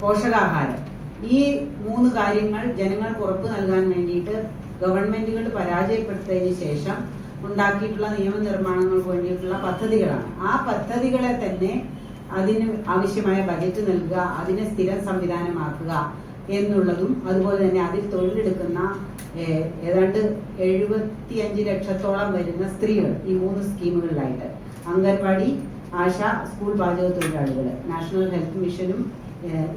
പോഷകാഹാരം. ഈ മൂന്ന് കാര്യങ്ങൾ ജനങ്ങൾക്ക് ഉറപ്പ് നൽകാൻ വേണ്ടിയിട്ട് ഗവൺമെന്റുകൾ പരാജയപ്പെടുത്തിയതിനു ശേഷം ഉണ്ടാക്കിയിട്ടുള്ള നിയമനിർമ്മാണങ്ങൾക്ക് വേണ്ടിയിട്ടുള്ള പദ്ധതികളാണ്. ആ പദ്ധതികളെ തന്നെ അതിന് ആവശ്യമായ ബജറ്റ് നൽകുക അതിനെ സ്ഥിരം സംവിധാനമാക്കുക എന്നുള്ളതും അതുപോലെ തന്നെ അതിൽ തൊഴിലെടുക്കുന്ന ഏതാണ്ട് എഴുപത്തി അഞ്ച് ലക്ഷത്തോളം വരുന്ന സ്ത്രീകൾ ഈ മൂന്ന് സ്കീമുകളിലായിട്ട്. അംഗൻവാടി ആശ സ്കൂൾ പാചക തൊഴിലാളികൾ നാഷണൽ ഹെൽത്ത് മിഷനും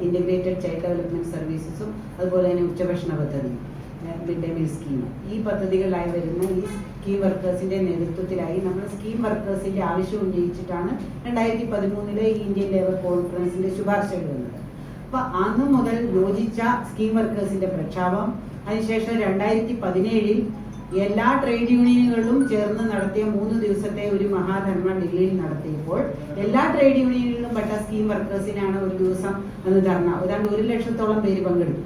ഇന്റഗ്രേറ്റഡ് ചൈൽഡ് ഡെവലപ്മെന്റ് സർവീസസും അതുപോലെ തന്നെ ഉച്ചഭക്ഷണ പദ്ധതി മിഡ് ഡേ മീൽ സ്കീം ഈ പദ്ധതികളിലായി വരുന്ന ഈ സ്കീം വർക്കേഴ്സിന്റെ നേതൃത്വത്തിലായി നമ്മൾ സ്കീം വർക്കേഴ്സിന്റെ ആവശ്യം ഉന്നയിച്ചിട്ടാണ് രണ്ടായിരത്തി പതിമൂന്നിലെ ഇന്ത്യൻ ലേബർ കോൺഫറൻസിന്റെ ശുപാർശകൾ വന്നത്. അപ്പൊ അന്ന് മുതൽ യോജിച്ച സ്കീം വർക്കേഴ്സിന്റെ പ്രക്ഷാപം അതിനുശേഷം രണ്ടായിരത്തി പതിനേഴിൽ എല്ലാ ട്രേഡ് യൂണിയനുകളും ചേർന്ന് നടത്തിയ മൂന്ന് ദിവസത്തെ ഒരു മഹാധർമ്മ ഡൽഹിയിൽ നടത്തിയപ്പോൾ എല്ലാ ട്രേഡ് യൂണിയനുകളിലും പെട്ട സ്കീം വർക്കേഴ്സിനാണ് ഒരു ദിവസം അന്ന് ധർണ. ഏതാണ്ട് ഒരു ലക്ഷത്തോളം പേര് പങ്കെടുത്തു.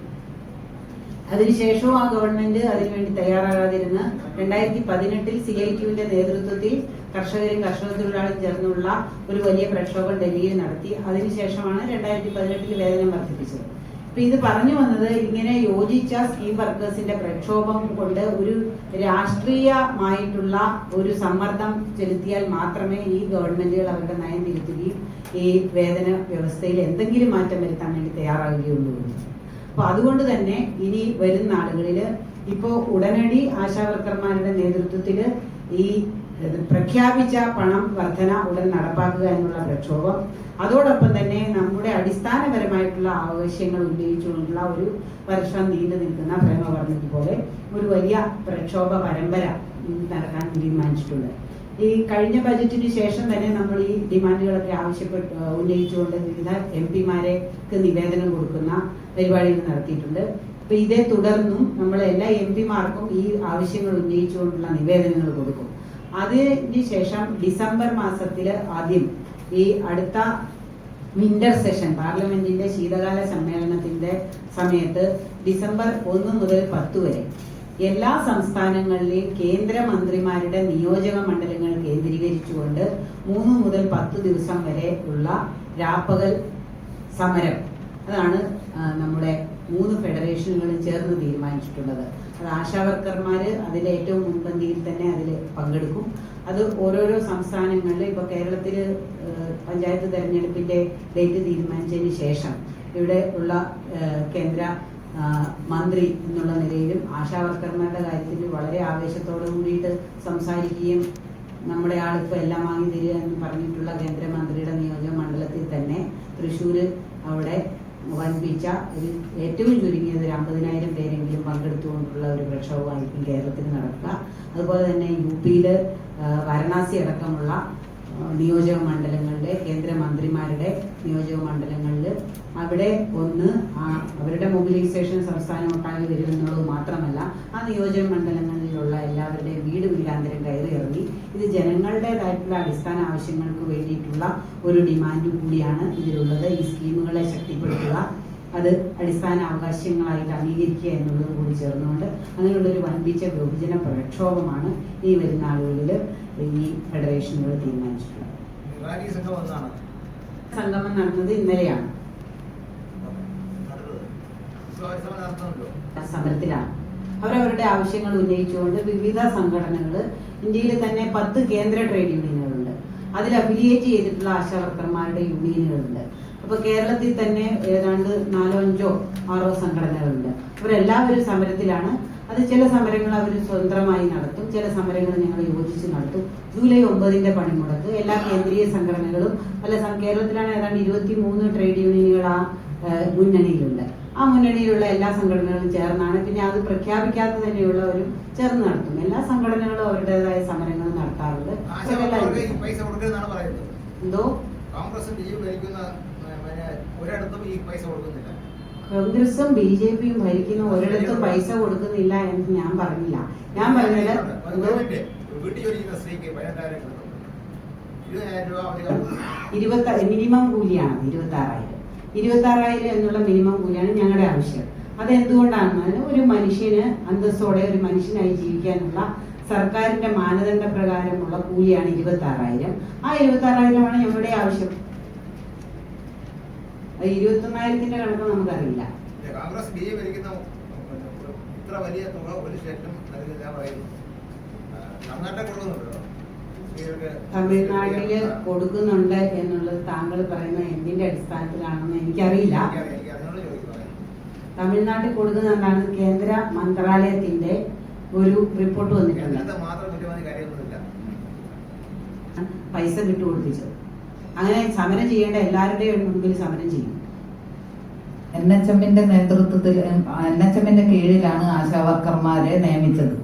അതിനുശേഷവും ആ ഗവൺമെന്റ് അതിനുവേണ്ടി തയ്യാറാകാതിരുന്ന് രണ്ടായിരത്തി പതിനെട്ടിൽ സി ഐ ടിയുവിന്റെ നേതൃത്വത്തിൽ കർഷകരും കർഷക തൊഴിലാളിയും ചേർന്നുള്ള ഒരു വലിയ പ്രക്ഷോഭം ഡൽഹിയിൽ നടത്തി. അതിനുശേഷമാണ് രണ്ടായിരത്തി പതിനെട്ടിൽ വേതനം വർദ്ധിപ്പിച്ചത്. ഇത് പറഞ്ഞു വന്നത് ഇങ്ങനെ യോജിച്ച സ്കീം വർക്കേഴ്സിന്റെ പ്രക്ഷോഭം കൊണ്ട് ഒരു രാഷ്ട്രീയമായിട്ടുള്ള ഒരു സമ്മർദ്ദം ചെലുത്തിയാൽ മാത്രമേ ഈ ഗവൺമെന്റുകൾ അവരുടെ നയം തിരുത്തുകയും ഈ വേതന വ്യവസ്ഥയിൽ എന്തെങ്കിലും മാറ്റം വരുത്താൻ വേണ്ടി തയ്യാറാകുകയുള്ളൂ അപ്പൊ അതുകൊണ്ട് തന്നെ ഇനി വരുന്ന നാളുകളിൽ ഇപ്പോ ഉടനടി ആശാവർക്കർമാരുടെ നേതൃത്വത്തിൽ ഈ പ്രഖ്യാപിച്ച പണം വർധന ഉടൻ നടപ്പാക്കുക എന്നുള്ള പ്രക്ഷോഭം. അതോടൊപ്പം തന്നെ നമ്മുടെ അടിസ്ഥാനപരമായിട്ടുള്ള ആവശ്യങ്ങൾ ഉന്നയിച്ചുകൊണ്ടുള്ള ഒരു വർഷം നീണ്ടു നിൽക്കുന്ന പ്രേമവർണയ്ക്ക് പോലെ ഒരു വലിയ പ്രക്ഷോഭ പരമ്പര നടക്കാൻ തീരുമാനിച്ചിട്ടുണ്ട്. ഈ കഴിഞ്ഞ ബജറ്റിന് ശേഷം തന്നെ നമ്മൾ ഈ ഡിമാൻഡുകളൊക്കെ ആവശ്യപ്പെട്ട് ഉന്നയിച്ചുകൊണ്ട് വിവിധ എം പിമാരെക്ക് നിവേദനം കൊടുക്കുന്ന പരിപാടികൾ നടത്തിയിട്ടുണ്ട്. അപ്പൊ ഇതേ തുടർന്നും നമ്മൾ എല്ലാ എം പിമാർക്കും ഈ ആവശ്യങ്ങൾ ഉന്നയിച്ചുകൊണ്ടുള്ള നിവേദനങ്ങൾ കൊടുക്കും. അതിന് ശേഷം ഡിസംബർ മാസത്തിൽ ആദ്യം ഈ അടുത്ത വിന്റർ സെഷൻ പാർലമെന്റിന്റെ ശീതകാല സമ്മേളനത്തിന്റെ സമയത്ത് ഡിസംബർ ഒന്ന് മുതൽ പത്ത് വരെ എല്ലാ സംസ്ഥാനങ്ങളിലെയും കേന്ദ്രമന്ത്രിമാരുടെ നിയോജക മണ്ഡലങ്ങൾ കേന്ദ്രീകരിച്ചുകൊണ്ട് മൂന്ന് മുതൽ പത്ത് ദിവസം വരെ ഉള്ള രാപ്പകൽ സമരം. അതാണ് നമ്മുടെ മൂന്ന് ഫെഡറേഷനുകളും ചേർന്ന് തീരുമാനിച്ചിട്ടുള്ളത്. അത് ആശാവർക്കർമാര് അതിൽ ഏറ്റവും മുൻപന്തിയിൽ തന്നെ അതിൽ പങ്കെടുക്കും. അത് ഓരോരോ സംസ്ഥാനങ്ങളിൽ ഇപ്പൊ കേരളത്തിൽ ഏഹ്, പഞ്ചായത്ത് തെരഞ്ഞെടുപ്പിന്റെ ഡേറ്റ് തീരുമാനിച്ചതിന് ശേഷം ഇവിടെ ഉള്ള കേന്ദ്ര മന്ത്രി എന്നുള്ള നിലയിലും ആശാവർക്കർമാരുടെ കാര്യത്തിൽ വളരെ ആവേശത്തോടു കൂടിയിട്ട് സംസാരിക്കുകയും നമ്മുടെ ആളിപ്പോൾ എല്ലാം വാങ്ങി തരിക എന്ന് പറഞ്ഞിട്ടുള്ള കേന്ദ്രമന്ത്രിയുടെ നിയോജക മണ്ഡലത്തിൽ തന്നെ തൃശ്ശൂർ അവിടെ വൻപിച്ച ഒരു ഏറ്റവും ചുരുങ്ങിയത് ഒരു അമ്പതിനായിരം പേരെങ്കിലും പങ്കെടുത്തുകൊണ്ടുള്ള ഒരു പ്രക്ഷോഭമായിരിക്കും കേരളത്തിൽ നടക്കുക. അതുപോലെ തന്നെ യു പിയിൽ വാരണാസി അടക്കമുള്ള നിയോജക മണ്ഡലങ്ങളിലെ കേന്ദ്രമന്ത്രിമാരുടെ നിയോജക മണ്ഡലങ്ങളിൽ അവിടെ ഒന്ന് അവരുടെ മൊബിലൈസേഷൻ സംസ്ഥാനം ഒട്ടാകെ വരുമെന്നുള്ളത് മാത്രമല്ല ആ നിയോജക മണ്ഡലങ്ങളിലുള്ള എല്ലാവരുടെയും വീട് വീടാന്തരം കയറി ഇറങ്ങി ഇത് ജനങ്ങളുടേതായിട്ടുള്ള അടിസ്ഥാന ആവശ്യങ്ങൾക്ക് വേണ്ടിയിട്ടുള്ള ഒരു ഡിമാൻഡ് കൂടിയാണ് ഇതിലുള്ളത്. ഈ സ്കീമുകളെ ശക്തിപ്പെടുത്തുക അത് അടിസ്ഥാന അവകാശങ്ങളായിട്ട് അംഗീകരിക്കുക എന്നുള്ളത് കൂടി ചേർന്നുകൊണ്ട് അങ്ങനെയുള്ളൊരു വൻപിച്ച ബഹുജന പ്രക്ഷോഭമാണ് ഈ വരുന്ന ആളുകളിൽ ഈ ഫെഡറേഷനുകൾ തീരുമാനിച്ചിട്ടുള്ളത്. സംഗമം നടന്നത് ഇന്നലെയാണ്. സമരത്തിലാണ്. അവരവരുടെ ആവശ്യങ്ങൾ ഉന്നയിച്ചുകൊണ്ട് വിവിധ സംഘടനകൾ ഇന്ത്യയിൽ തന്നെ പത്ത് കേന്ദ്ര ട്രേഡ് യൂണിയനുകളുണ്ട്. അതിൽ അഫിലിയേറ്റ് ചെയ്തിട്ടുള്ള ആശാവർക്കർമാരുടെ യൂണിയനുകളുണ്ട്. അപ്പൊ കേരളത്തിൽ തന്നെ ഏതാണ്ട് നാലോ അഞ്ചോ ആറോ സംഘടനകളുണ്ട്. ഇവരെല്ലാവരും സമരത്തിലാണ്. അത് ചില സമരങ്ങൾ അവർ സ്വതന്ത്രമായി നടത്തും. ചില സമരങ്ങൾ ഞങ്ങൾ യോജിച്ച് നടത്തും. ജൂലൈ ഒമ്പതിന്റെ പണിമുടക്ക് എല്ലാ കേന്ദ്രീയ സംഘടനകളും അല്ല കേരളത്തിലാണ് ഏതാണ്ട് ഇരുപത്തി മൂന്ന് ട്രേഡ് യൂണിയനുകൾ ആ മുന്നണിയിലുണ്ട്. ആ മുന്നണിയിലുള്ള എല്ലാ സംഘടനകളും ചേർന്നാണ്. പിന്നെ അത് പ്രഖ്യാപിക്കാത്ത തന്നെയുള്ളവരും ചേർന്ന് നടത്തും. എല്ലാ സംഘടനകളും അവരുടേതായ സമരങ്ങൾ നടത്താറുണ്ട്. എന്തോ? കോൺഗ്രസ് ഭരിക്കുന്ന ഒരിടത്തും ഈ പൈസ കൊടുക്കുന്നില്ല. കോൺഗ്രസും ബി ജെ പിയും ഭരിക്കുന്ന ഒരിടത്തും പൈസ കൊടുക്കുന്നില്ല എന്ന് ഞാൻ പറഞ്ഞില്ല. ഞാൻ പറഞ്ഞത് വീട്ടിൽ ജോലി ചെയ്യുന്ന സ്ത്രീക്ക് പതിനെട്ടായിരം ഇരുപത്തി മിനിമം കൂലിയാണ് ഇരുപത്തി ആറായിരം ഇരുപത്തി ആറായിരം എന്നുള്ള മിനിമം കൂലിയാണ് ഞങ്ങളുടെ ആവശ്യം. അതെന്തുകൊണ്ടാണെന്നാൽ ഒരു മനുഷ്യന് അന്തസ്സോടെ ഒരു മനുഷ്യനായി ജീവിക്കാനുള്ള സർക്കാരിന്റെ മാനദണ്ഡ പ്രകാരമുള്ള കൂലിയാണ് ഇരുപത്തി ആറായിരം ആ ഇരുപത്തി ആറായിരമാണ് ഞങ്ങളുടെ ആവശ്യം. ഇരുപത്തൊന്നായിരത്തിന്റെ കണക്ക് നമുക്കറിയില്ല. കോൺഗ്രസ് ബി ജെ ഭരിക്കുന്ന ഇത്ര വലിയ തുക ഒരു സ്റ്റേറ്റിലും നൽകില്ല പറയുന്നു. കൊടുക്കുന്നുണ്ടോ? സ്ത്രീകൾക്ക് തമിഴ്നാട്ടിൽ കൊടുക്കുന്നുണ്ട് എന്നുള്ളത് താങ്കൾ പറയുന്ന എന്തിന്റെ അടിസ്ഥാനത്തിലാണെന്ന് എനിക്കറിയില്ല. തമിഴ്നാട്ടിൽ കൊടുക്കുന്ന എന്താണ് കേന്ദ്ര മന്ത്രാലയത്തിന്റെ ഒരു റിപ്പോർട്ട് വന്നിട്ടുണ്ട് പൈസ വിട്ടുകൊടുപ്പിച്ചത്. അങ്ങനെ സമരം ചെയ്യേണ്ട എല്ലാവരുടെയും മുമ്പിൽ സമരം ചെയ്യും. എൻ എച്ച് എമ്മിന്റെ നേതൃത്വത്തിൽ എൻ എച്ച് എമ്മിന്റെ കീഴിലാണ് ആശാവർക്കർമാരെ നിയമിച്ചത്.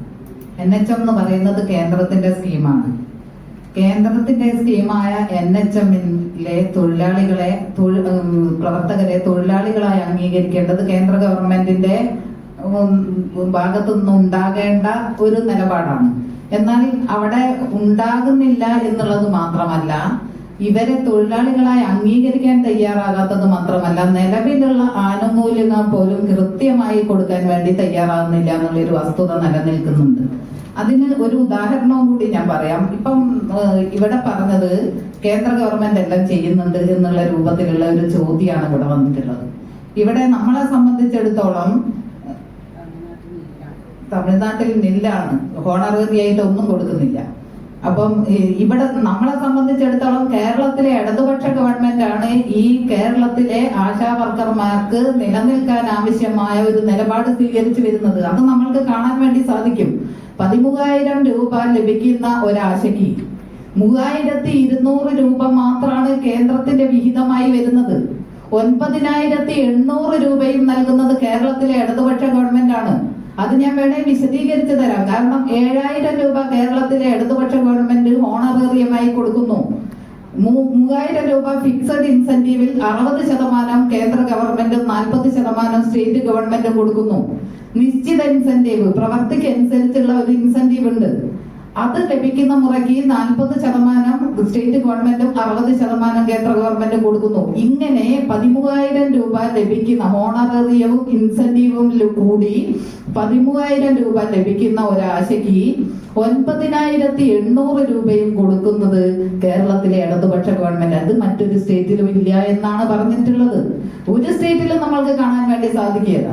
എൻ എച്ച് എം എന്ന് പറയുന്നത് കേന്ദ്രത്തിന്റെ സ്കീമാണ്. കേന്ദ്രത്തിന്റെ സ്കീമായ എൻ എച്ച് എമ്മിലെ തൊഴിലാളികളെ പ്രവർത്തകരെ തൊഴിലാളികളായി അംഗീകരിക്കേണ്ടത് കേന്ദ്ര ഗവൺമെന്റിന്റെ ഭാഗത്തു നിന്ന് ഉണ്ടാകേണ്ട ഒരു നിലപാടാണ്. എന്നാൽ അവിടെ ഉണ്ടാകുന്നില്ല എന്നുള്ളത് മാത്രമല്ല ഇവരെ തൊഴിലാളികളായി അംഗീകരിക്കാൻ തയ്യാറാകാത്തത് മാത്രമല്ല നിലവിലുള്ള ആനുകൂല്യങ്ങൾ പോലും കൃത്യമായി കൊടുക്കാൻ വേണ്ടി തയ്യാറാകുന്നില്ല എന്നുള്ളൊരു വസ്തുത നിലനിൽക്കുന്നുണ്ട്. അതിന് ഒരു ഉദാഹരണവും കൂടി ഞാൻ പറയാം. ഇപ്പം ഇവിടെ പറഞ്ഞത് കേന്ദ്ര ഗവൺമെന്റ് എല്ലാം ചെയ്യുന്നുണ്ട് എന്നുള്ള രൂപത്തിലുള്ള ഒരു ചോദ്യമാണ് ഇവിടെ വന്നിട്ടുള്ളത്. ഇവിടെ നമ്മളെ സംബന്ധിച്ചിടത്തോളം തമിഴ്നാട്ടിൽ നെല്ലാണ്. ഹോണറേറിയായിട്ട് ഒന്നും കൊടുക്കുന്നില്ല. അപ്പം ഇവിടെ നമ്മളെ സംബന്ധിച്ചിടത്തോളം കേരളത്തിലെ ഇടതുപക്ഷ ഗവൺമെന്റ് ആണ് ഈ കേരളത്തിലെ ആശാ വർക്കർമാർക്ക് നിലനിൽക്കാൻ ആവശ്യമായ ഒരു നിലപാട് സ്വീകരിച്ചു വരുന്നത്. അത് നമ്മൾക്ക് കാണാൻ വേണ്ടി സാധിക്കും. പതിമൂവായിരം രൂപ ലഭിക്കുന്ന ഒരാശയ്ക്ക് മൂവായിരത്തി ഇരുന്നൂറ് രൂപ മാത്രമാണ് കേന്ദ്രത്തിന്റെ വിഹിതമായി വരുന്നത്. ഒൻപതിനായിരത്തി എണ്ണൂറ് രൂപയും നൽകുന്നത് കേരളത്തിലെ ഇടതുപക്ഷ ഗവൺമെന്റ് ആണ് അത് ഞാൻ വേണേ വിശദീകരിച്ചു തരാം. കാരണം ഏഴായിരം രൂപ കേരളത്തിലെ ഇടതുപക്ഷ ഗവൺമെന്റ് ഓണറേറിയമായി കൊടുക്കുന്നു. മൂവായിരം രൂപ ഫിക്സഡ് ഇൻസെന്റീവിൽ അറുപത് ശതമാനം കേന്ദ്ര ഗവൺമെന്റും നാൽപ്പത് ശതമാനം സ്റ്റേറ്റ് ഗവൺമെന്റും കൊടുക്കുന്നു. നിശ്ചിത ഇൻസെന്റീവ് പ്രവർത്തിക്ക് അനുസരിച്ചുള്ള ഒരു ഇൻസെന്റീവ് ഉണ്ട്. അത് ലഭിക്കുന്ന മുറയ്ക്ക് നാൽപ്പത് ശതമാനം സ്റ്റേറ്റ് ഗവൺമെന്റും അറുപത് ശതമാനം കേന്ദ്ര ഗവൺമെന്റും കൊടുക്കുന്നു. ഇങ്ങനെ പതിമൂവായിരം രൂപ ലഭിക്കുന്ന ഓണററിയവും ഇൻസെന്റീവും കൂടി പതിമൂവായിരം രൂപ ലഭിക്കുന്ന ഒരാശയ്ക്ക് ഒൻപതിനായിരത്തി എണ്ണൂറ് രൂപയും കൊടുക്കുന്നത് കേരളത്തിലെ ഇടതുപക്ഷ ഗവൺമെന്റ് അത് മറ്റൊരു സ്റ്റേറ്റിലും ഇല്ല എന്നാണ് പറഞ്ഞിട്ടുള്ളത്. ഒരു സ്റ്റേറ്റിലും നമ്മൾക്ക് കാണാൻ വേണ്ടി സാധിക്കുകയില്ല.